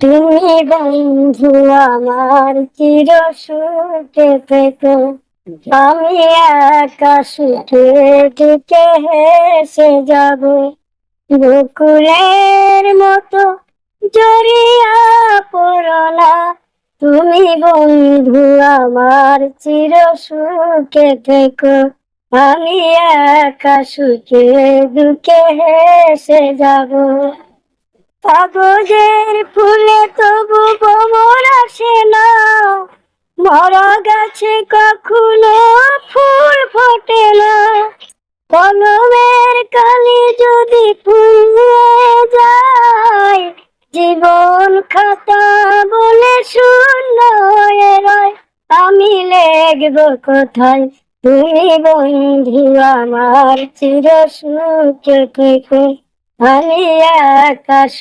তুমি বন্ধু আমার চির সুখে থেকো। আমি দিকে হেসে যাব। বকুলের মতো জড়িয়া পড়না তুমি বন্ধু আমার চির সুখে থেকো। আমি একা সুখে দুঃখে হেসে যাব। কাগজের ফুলে তবু গোবর আসে না। মরা গাছে কখনো ফুল ফোটে না। কলমের কালি যদি ফুলে যায়, জীবন খাতা বলে শূন্য আমি লেখব কোথায়? তুমি বন্ধু আমার চির সুখে আমি আকাশ